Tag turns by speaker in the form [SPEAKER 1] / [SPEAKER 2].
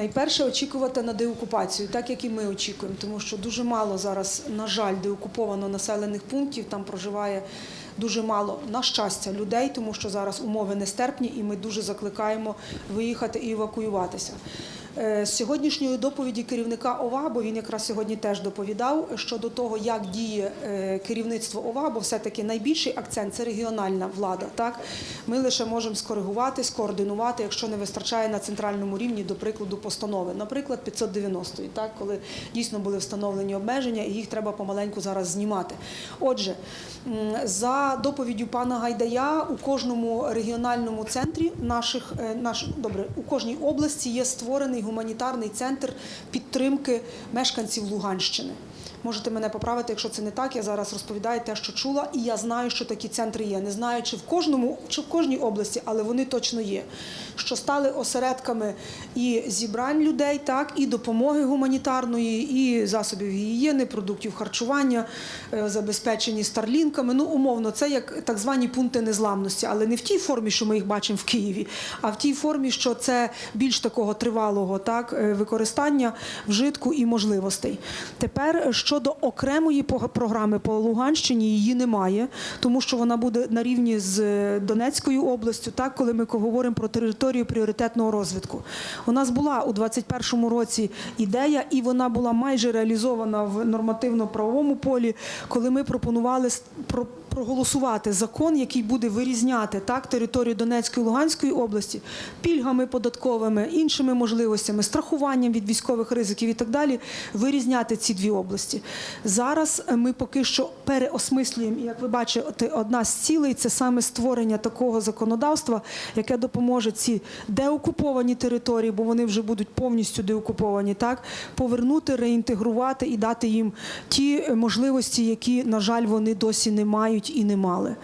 [SPEAKER 1] Найперше очікувати на деокупацію, так як і ми очікуємо, тому що дуже мало зараз, на жаль, деокуповано населених пунктів. Там проживає дуже мало, на щастя, людей, тому що зараз умови нестерпні, і ми дуже закликаємо виїхати і евакуюватися. Е, З сьогоднішньої доповіді керівника ОВА, бо він якраз сьогодні теж доповідав щодо того, як діє е, керівництво ОВА, бо все-таки найбільший акцент це регіональна влада. Так ми лише можемо скоригувати, скоординувати, якщо не вистачає на центральному рівні, до прикладу, постанови, наприклад, 590, так коли дійсно були встановлені обмеження, і їх треба помаленьку зараз знімати. Отже, за доповіддю пана Гайдая, у кожному регіональному центрі наших е, наш добре, у кожній області є створений гуманітарний центр підтримки мешканців Луганщини. Можете мене поправити, якщо це не так. Я зараз розповідаю те, що чула, і я знаю, що такі центри є. Не знаю, чи в кожному, чи в кожній області, але вони точно є. Що стали осередками і зібрань людей, так і допомоги гуманітарної, і засобів гігієни, продуктів харчування, е, забезпечені старлінками. Ну, умовно, це як так звані пункти незламності, але не в тій формі, що ми їх бачимо в Києві, а в тій формі, що це більш такого тривалого так е, використання вжитку і можливостей. Тепер е, щодо окремої програми по Луганщині її немає, тому що вона буде на рівні з е, Донецькою областю, так коли ми говоримо про територію пріоритетного розвитку. У нас була у 2021 році ідея, і вона була майже реалізована в нормативно-правовому полі, коли ми пропонували проголосувати закон, який буде вирізняти так територію Донецької і Луганської області пільгами податковими, іншими можливостями, страхуванням від військових ризиків і так далі, вирізняти ці дві області. Зараз е, ми поки що переосмислюємо, як ви бачите, одна з цілей це саме створення такого законодавства, яке допоможе ці деокуповані території, бо вони вже будуть повністю деокуповані, так повернути, реінтегрувати і дати їм ті е, можливості, які, на жаль, вони досі не мають і не мали.